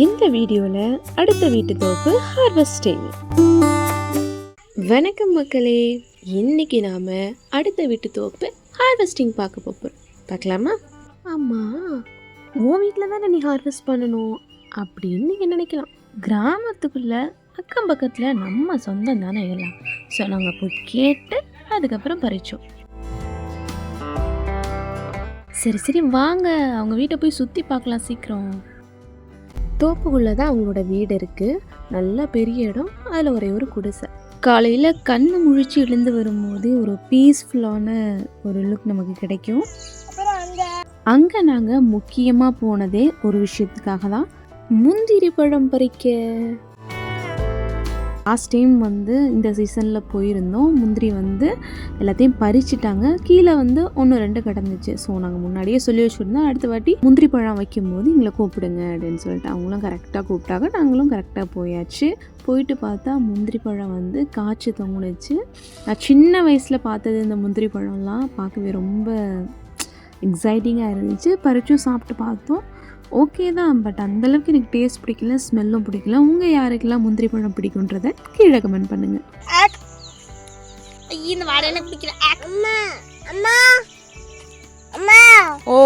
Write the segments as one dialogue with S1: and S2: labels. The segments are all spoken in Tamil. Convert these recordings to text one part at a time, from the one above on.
S1: இந்த வீடியோவில் அடுத்த வீட்டு தோப்பு ஹார்வெஸ்டிங் வணக்கம் மக்களே. இன்னைக்கு நாம் அடுத்த வீட்டு தோப்பு ஹார்வெஸ்டிங் பார்க்க போகிறோம் பார்க்கலாமா? ஆமாம் உன் வீட்டில் தானே நீ ஹார்வெஸ்ட் பண்ணணும்? அப்படின்னு நீங்கள் நினைக்கலாம். கிராமத்துக்குள்ளே அக்கம் பக்கத்தில் நம்ம சொந்தம் தானே எல்லாம். ஸோ நாங்கள் போய் கேட்டு அதுக்கப்புறம் பறித்தோம் சரி சரி வாங்க. அவங்க வீட்டை போய் சுற்றி பார்க்கலாம் சீக்கிரம். தோப்புக்குள்ளே தான் அவங்களோட வீடு இருக்குது நல்ல பெரிய இடம் அதில் ஒரே ஒரு குடிசை. காலையில் கண் முழிச்சு எழுந்து வரும்போது ஒரு பீஸ்ஃபுல்லான ஒரு லுக் நமக்கு கிடைக்கும். அங்கே நாங்கள் முக்கியமாக போனதே ஒரு விஷயத்துக்காக தான் முந்திரி பழம் பறிக்க. லாஸ்ட் டைம் வந்து இந்த சீசனில் போயிருந்தோம். முந்திரி வந்து எல்லாத்தையும் பறிச்சிட்டாங்க. கீழே வந்து ஒன்று ரெண்டு கிடந்துச்சு. ஸோ நாங்கள் முன்னாடியே சொல்லி வச்சுருந்தோம். அடுத்த வாட்டி முந்திரி பழம் வைக்கும்போது எங்களை கூப்பிடுங்க அப்படின்னு சொல்லிட்டு அவங்களும் கரெக்டாக கூப்பிட்டாங்க. நாங்களும் கரெக்டாக போயாச்சு. போயிட்டு பார்த்தா முந்திரி பழம் வந்து காய்ச்சி தொங்குனுச்சு. நான் சின்ன வயசில் பார்த்தது இந்த முந்திரி பழம்லாம் பார்க்கவே ரொம்ப எக்ஸைட்டிங்காக இருந்துச்சு. பறிச்சும் சாப்பிட்டு பார்த்தோம். ஓகே தான் பட் அந்தளவுக்கு எனக்கு டேஸ்ட் பிடிக்கல ஸ்மெல்லும் பிடிக்கல. உங்கள் யாருக்கெல்லாம் முந்திரி பழம் பிடிக்குன்றத கீழே கமெண்ட் பண்ணுங்கள்
S2: இந்த வாடை எனக்கு பிடிக்கல. அம்மா அம்மா. அம்மா.
S1: ஓ.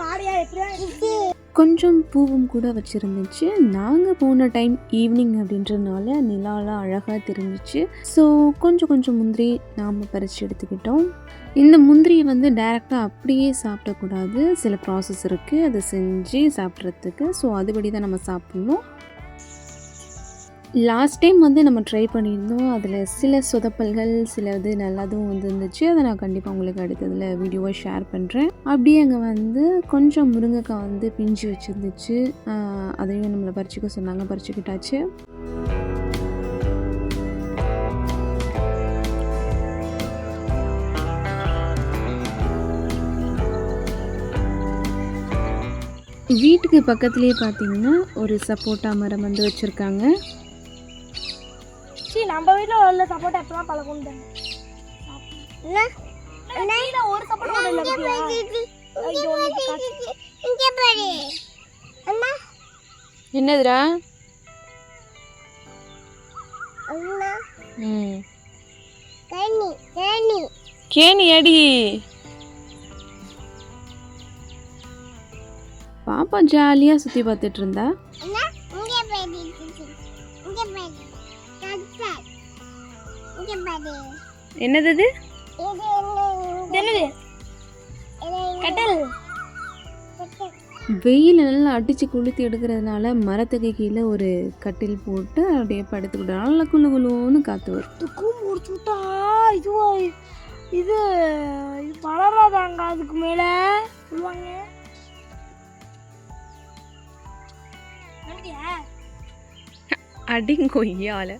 S2: வாடையா எப்படியா
S1: கொஞ்சம் பூவும் கூட வச்சுருந்துச்சு. நாங்கள் போன டைம் ஈவினிங் அப்படின்றதுனால நிலாலாம் அழகாக தெரிஞ்சிச்சு. ஸோ கொஞ்சம் கொஞ்சம் முந்திரி நாம் பறித்து எடுத்துக்கிட்டோம். இந்த முந்திரியை வந்து டைரெக்டாக அப்படியே சாப்பிடக்கூடாது. சில ப்ராசஸ் இருக்குது அதை செஞ்சு சாப்பிட்றதுக்கு. ஸோ அதுபடி தான் நம்ம சாப்பிட்ணும். லாஸ்ட் டைம் வந்து நம்ம ட்ரை பண்ணியிருந்தோம். அதில் சில சொதப்பல்கள் சில இது நல்லாதும் வந்து இருந்துச்சு அதை நான் கண்டிப்பாக உங்களுக்கு அடுத்ததில் வீடியோவை ஷேர் பண்ணுறேன் அப்படியே அங்கே வந்து கொஞ்சம் முருங்கைக்காய் வந்து பிஞ்சு வச்சுருந்துச்சு. அதையும் நம்மளை பறிச்சுக்க சொன்னாங்க பறிச்சுக்கிட்டாச்சு. வீட்டுக்கு பக்கத்துலேயே பார்த்தீங்கன்னா ஒரு சப்போட்டா மரம் வந்து வச்சுருக்காங்க.
S2: சீ நம்ம வீட்ல உள்ள சப்போட்டா எப்பலாம் பழகும் என்ன? ஒரு சப்போட்டா
S1: கேணி அடி. பாப்பா ஜாலியாக சுற்றி பார்த்துட்டு இருந்தா. என்னது? இது
S2: இது என்னது? கட்டல்.
S1: வெயில் நல்லா அடித்து கொளுத்தி எடுக்கிறதுனால மரத்துக்கு கீழே ஒரு கட்டில் போட்டு அப்படியே படுத்துக்கிட்டோம் நல்லா குளு குளுன்னு காற்று வரும்.
S2: துக்கும் முடிச்சு விட்டா இது இது இது வளராதாங்க அதுக்கு மேல? சொல்லுவாங்க.
S1: அடிங்கொய்யால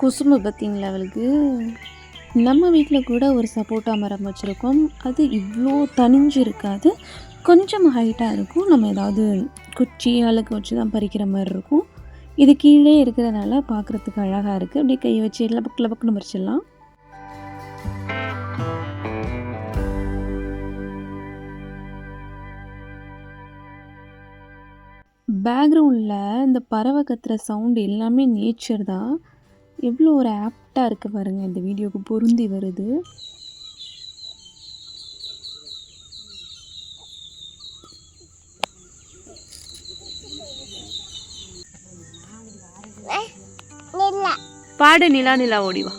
S1: குசும்பு பார்த்தீங்களா அவளுக்கு? நம்ம வீட்டில் கூட ஒரு சப்போட்டா மரம் வச்சுருக்கோம். அது இவ்வளோ தனிஞ்சு இருக்காது கொஞ்சம் ஹைட்டாக இருக்கும். நம்ம ஏதாவது குச்சி அழுக்கு வச்சு தான் பறிக்கிற மாதிரி இருக்கும். இது கீழே இருக்கிறதுனால பார்க்குறதுக்கு அழகாக இருக்குது அப்படியே கை வச்சு எல்லா பக்கில் பக்கம் பறிச்சிடலாம் பேக்ரவுண்டில் இந்த பறவை கத்துற சவுண்டு எல்லாமே நேச்சர் தான். எவ்வளோ ஒரு ஆப்டாக இருக்குது பாருங்கள் இந்த வீடியோவுக்கு பொருந்தி வருது. பாடு நிலா நிலா ஓடிவா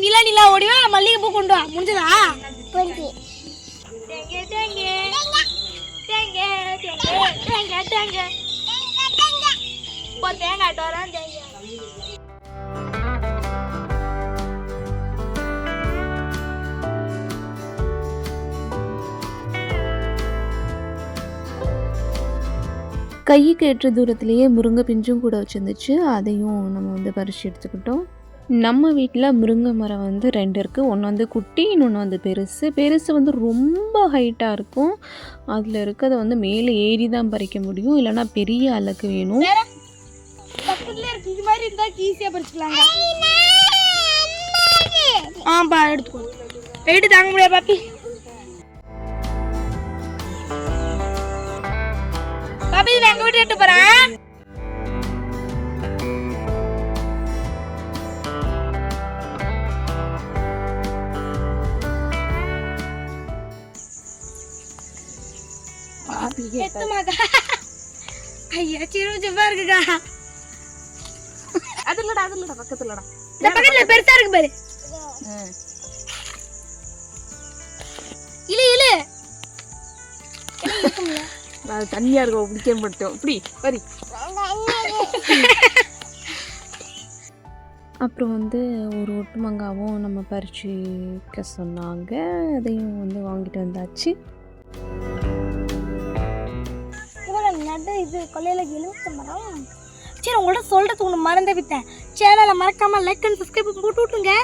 S2: நிலா நிலா ஓடிவா மல்லிகை பூ கொண்டு வா. முடிஞ்சதா? தேங்க தேங்க தேங்க தேங்க தேங்க தேங்க போ தேங்காய் வரேன் தேங்க
S1: கைக்கு ஏற்ற தூரத்துலேயே முருங்கை பிஞ்சும் கூட வச்சுருந்துச்சு. அதையும் நம்ம வந்து பறித்து எடுத்துக்கிட்டோம். நம்ம வீட்டில் முருங்கை மரம் வந்து ரெண்டு இருக்குது ஒன்று வந்து குட்டி இன்னொன்று வந்து பெருசு. பெருசு வந்து ரொம்ப ஹைட்டாக இருக்கும். அதில் இருக்கிறத வந்து மேலே ஏறி தான் பறிக்க முடியும். இல்லைன்னா பெரிய அலக்கு வேணும்.
S2: எடுத்துக்கோ. தாங்க முடியாது பாப்பி. பாப்பி வீட்டு போறேன்? ஐயா சிறு சிப்பா இருக்குக்கா
S1: அது இல்லடா அது இல்லடா பக்கத்துலடா
S2: இந்த பக்கத்துல பெருசா இருக்கு பாரு இழு இழு
S1: அது தண்ணியா இருக்க பிடிக்க மாட்டோம் இப்படி வரி அப்புறம் வந்து ஒரு ஒட்டு மங்காவும் நம்ம பறிச்சுக்க சொன்னாங்க அதையும் வந்து வாங்கிட்டு வந்தாச்சு
S2: நடு இது? கொல்லையில எலுமிச்சை மரம்? சரி உங்கள்கிட்ட சொல்கிறதுக்கு ஒன்று மறந்து விட்டேன். சேனலை மறக்காம லைக் அண்ட் சப்ஸ்கிரைப் போட்டு விட்டுருங்க.